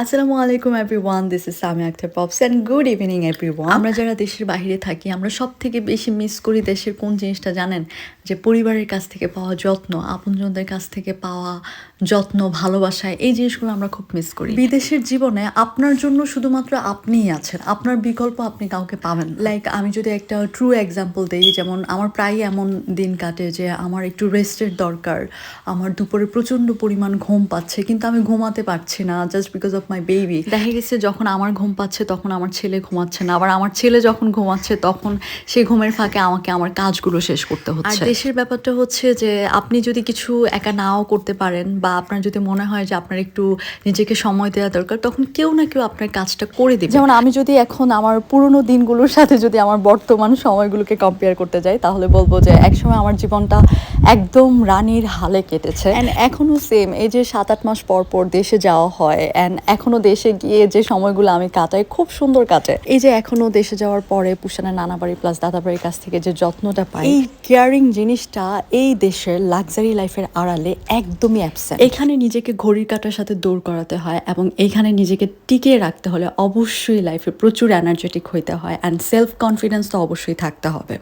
আসসালামু আলাইকুম everyone this is Sami Akhtar pops and good evening everyone আমরা যারা দেশের বাইরে থাকি আমরা সব থেকে বেশি মিস করি দেশের কোন জিনিসটা জানেন? যে পরিবারের কাছ থেকে পাওয়া যত্ন আপনজনদের কাছ থেকে পাওয়া যত্ন ভালোবাসা এই জিনিসগুলো আমরা খুব মিস করি। বিদেশের জীবনে আপনার জন্য শুধুমাত্র আপনিই আছেন আপনার বিকল্প আপনি কাউকে পাবেন লাইক আমি যদি একটা ট্রু এক্সাম্পল দিই যেমন আমার প্রায় এমন দিন কাটে যে আমার একটু রেস্টের দরকার আমার দুপুরে প্রচণ্ড পরিমাণ ঘুম পাচ্ছে কিন্তু আমি ঘুমাতে পারছি না just because of my baby দেখা গেছে যখন আমার ঘুম পাচ্ছে তখন আমার ছেলে ঘুমাচ্ছে না। আবার আমার ছেলে যখন ঘুমাচ্ছে তখন সে ঘুমের ফাঁকে আমাকে আমার কাজগুলো শেষ করতে হচ্ছে। আর দেশের ব্যাপারটা হচ্ছে যে আপনি যদি কিছু একা নাও করতে পারেন বা আপনার যদি মনে হয় যে আপনার একটু নিজেকে সময় দেওয়া দরকার তখন কেউ না কেউ আপনার কাজটা করে দেবে। যেমন আমি যদি এখন আমার পুরনো দিনগুলোর সাথে যদি আমার বর্তমান সময়গুলোকে কম্পেয়ার করতে যাই তাহলে বলব যে একসময় আমার জীবনটা একদম রানীর হালে কেটেছে। অ্যান্ড এখনও সেম এই যে সাত আট মাস পর পর দেশে যাওয়া হয় অ্যান্ড এখনও দেশে গিয়ে যে সময়গুলো আমি কাটাই খুব সুন্দর কাটে। এই যে এখনও দেশে যাওয়ার পরে পুষানের নানা বাড়ি প্লাস দাদা বাড়ির কাছ থেকে যে যত্নটা পাই এই কেয়ারিং জিনিসটা এই দেশের লাক্সারি লাইফের আড়ালে একদমই অ্যাবসেন্ট এখানে নিজেকে ঘড়ির কাটার সাথে দৌড় করাতে হয় এবং এইখানে নিজেকে টিকিয়ে রাখতে হলে অবশ্যই লাইফে প্রচুর এনার্জেটিক হইতে হয় অ্যান্ড সেলফ কনফিডেন্স তো অবশ্যই থাকতে হবে।